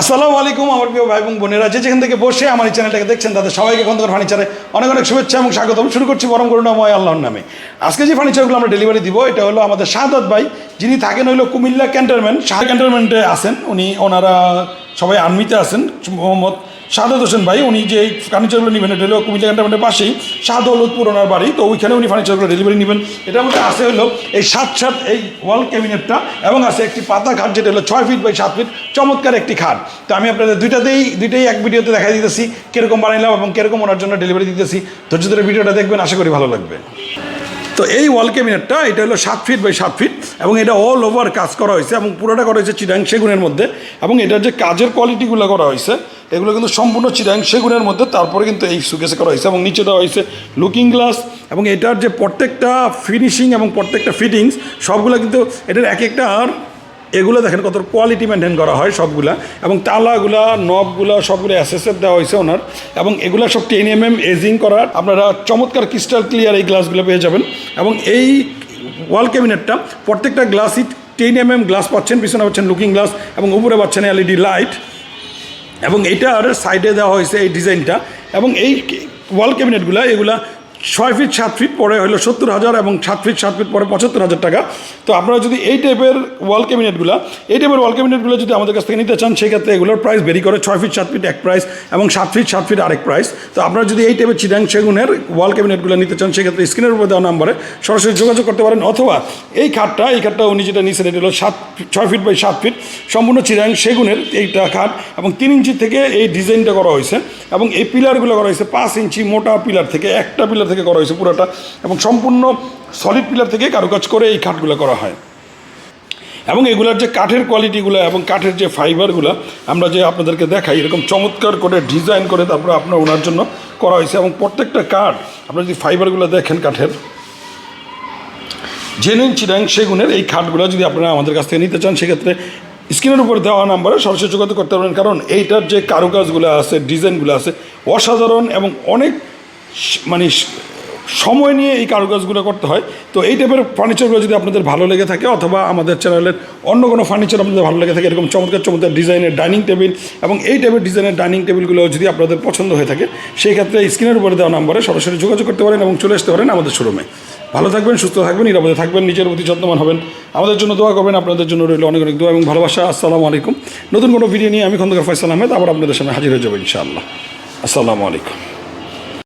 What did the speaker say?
আসসালামু আলাইকুম, আমার প্রিয় ভাই এবং বোনেরা। যে যেখান থেকে বসে আমার এই চ্যানেলটাকে দেখছেন, তাদের সবাইকে খন্দকার ফার্নিচারে অনেক অনেক শুভেচ্ছা এবং স্বাগতম শুরু করছি পরম করুণাময় আল্লাহর নামে। আজকে যে ফার্নিচারগুলো আমরা ডেলিভারি দিব, এটা হলো আমাদের সাদত ভাই, যিনি থাকেন হইল কুমিল্লা ক্যান্টনমেন্ট। শাহ ক্যান্টনমেন্টে আছেন। উনি ওনারা সবাই আর্মিতে আছেন, মোহাম্মদ শাহাদত হোসেন ভাই, উনি যে এই ফার্নিচারগুলো নেবেন, এটা হলো কুমিল্লা ক্যান্টনমেন্টের পাশেই শাহদৌলতপুর ওনার বাড়ি, তো ওইখানে উনি ফার্নিচারগুলো ডেলিভারি নেবেন। এটার মধ্যে আছে হলো এই সাত সাত এই ওয়াল ক্যাবিনেটটা এবং আছে একটি পাতা খাট, যেটা হলো ছয় ফিট বাই সাত ফিট চমৎকার একটি খাট। তো আমি আপনাদের দুইটাতেই, দুইটাই এক ভিডিওতে দেখাই দিতেছি, কীরকম বানাইলাম এবং কীরকম ওনার জন্য ডেলিভারি দিতেছি। ধৈর্য ধরে ভিডিওটা দেখবেন, আশা করি ভালো লাগবে। তো এই ওয়াল ক্যাবিনেটটা এটা হলো সাত ফিট বাই সাত ফিট এবং এটা অল ওভার কাজ করা হয়েছে, এবং পুরোটা করা হয়েছে চিরাং সেগুনের মধ্যে, এবং এটার যে কাজের কোয়ালিটিগুলো করা হয়েছে, এগুলো কিন্তু সম্পূর্ণ চিরাং সেগুনের মধ্যে, তারপরে কিন্তু এই সুকেসে করা হয়েছে, এবং নিচে দেওয়া হয়েছে লুকিং গ্লাস এবং এটার যে প্রত্যেকটা ফিনিশিং এবং প্রত্যেকটা ফিটিংস সবগুলো কিন্তু এটার এক একটা আর এগুলো দেখেন কত কোয়ালিটি মেনটেন করা হয় সবগুলা, এবং তালাগুলা নবগুলা সবগুলো অ্যাসেসের দেওয়া হয়েছে ওনার, এবং এগুলো সব টেন এম এম এজিং করার, আপনারা চমৎকার ক্রিস্টাল ক্লিয়ার এই গ্লাসগুলো পেয়ে যাবেন, এবং এই ওয়াল ক্যাবিনেটটা প্রত্যেকটা গ্লাসই টেন এম এম গ্লাস পাচ্ছেন, পিছনে পাচ্ছেন লুকিং গ্লাস এবং উপরে পাচ্ছেন এলইডি লাইট এবং এটার সাইডে দেওয়া হয়েছে এই ডিজাইনটা এবং এই ওয়াল ক্যাবিনেটগুলো এগুলা ছয় ফিট সাত ফিট পরে হলো সত্তর হাজার এবং সাত ফিট সাত ফিট পরে পঁচাত্তর হাজার টাকা। তো আপনারা যদি এই টাইপের ওয়াল ক্যাবিনেটগুলো এই টাইপের ওয়াল ক্যাবিনেটগুলো যদি আমাদের কাছ থেকে নিতে চান, সেক্ষেত্রে এগুলোর প্রাইস বেরি করে ছয় ফিট সাত ফিট এক প্রাইস এবং সাত ফিট সাত ফিট আরেক প্রাইস তো আপনারা যদি এই টাইপের চিরাং সেগুনের ওয়াল ক্যাবিনেটগুলো নিতে চান, সেক্ষেত্রে স্ক্রিনের উপর দেওয়া নাম্বারে সরাসরি যোগাযোগ করতে পারেন। অথবা এই খাটটা এই খাটটা উনি যেটা নিয়েছেন এটা হলো সাত ছয় ফিট বাই সাত ফিট সম্পূর্ণ চিরাং সেগুনের এইটা খাট এবং তিন ইঞ্চি থেকে এই ডিজাইনটা করা হয়েছে এবং এই পিলারগুলো করা হয়েছে পাঁচ ইঞ্চি মোটা পিলার থেকে একটা পিলার থেকে করা হয়েছে পুরোটা এবং সম্পূর্ণ সলিড পিলার থেকে কারুকাজ করে এই খাটগুলো করা হয়। এবং এগুলার যে কাঠের কোয়ালিটিগুলো এবং কাঠের যে ফাইবারগুলো আমরা যে আপনাদেরকে দেখাই, এরকম চমৎকার করে ডিজাইন করে তারপরে আপনার ওনার জন্য করা হয়েছে এবং প্রত্যেকটা কাঠ, আপনারা যদি ফাইবারগুলো দেখেন কাঠের জেনুইন চিরাং সেগুনের এই খাটগুলো যদি আপনারা আমাদের কাছ থেকে নিতে চান, সেক্ষেত্রে স্ক্রিনের উপর দেওয়া নাম্বারে সরাসরি যোগাযোগ করতে পারবেন। কারণ এইটার যে কারুকাজগুলো আছে, ডিজাইনগুলো আছে, অসাধারণ এবং অনেক মানে সময় নিয়ে এই কারুকাজগুলো করতে হয়। তো এই টাইপের ফার্নিচারগুলো যদি আপনাদের ভালো লেগে থাকে অথবা আমাদের চ্যানেলের অন্য কোনো ফার্নিচার আপনাদের ভালো লেগে থাকে, এরকম চমৎকার চমৎকার ডিজাইনের ডাইনিং টেবিল এবং এই টাইপের ডিজাইনের ডাইনিং টেবিলগুলো যদি আপনাদের পছন্দ হয়ে থাকে, সেই ক্ষেত্রে স্ক্রিনের উপরে দেওয়া নাম্বারে সরাসরি যোগাযোগ করতে পারেন এবং চলে আসতে পারেন আমাদের শোরুমে ভালো থাকবেন, সুস্থ থাকবেন, নিরাপদে থাকবেন, নিজের প্রতি যত্নবান হবেন। আমাদের জন্য দোয়া করবেন, আপনাদের জন্য রইল অনেক অনেক দোয়া এবং ভালোবাসা। আসসালামু আলাইকুম। নতুন কোনো ভিডিও নিয়ে আমি খন্দকার ফয়সাল আহমেদ, আবার আপনাদের সামনে হাজির হয়ে যাব ইনশাআল্লাহ। আসসালামু আলাইকুম।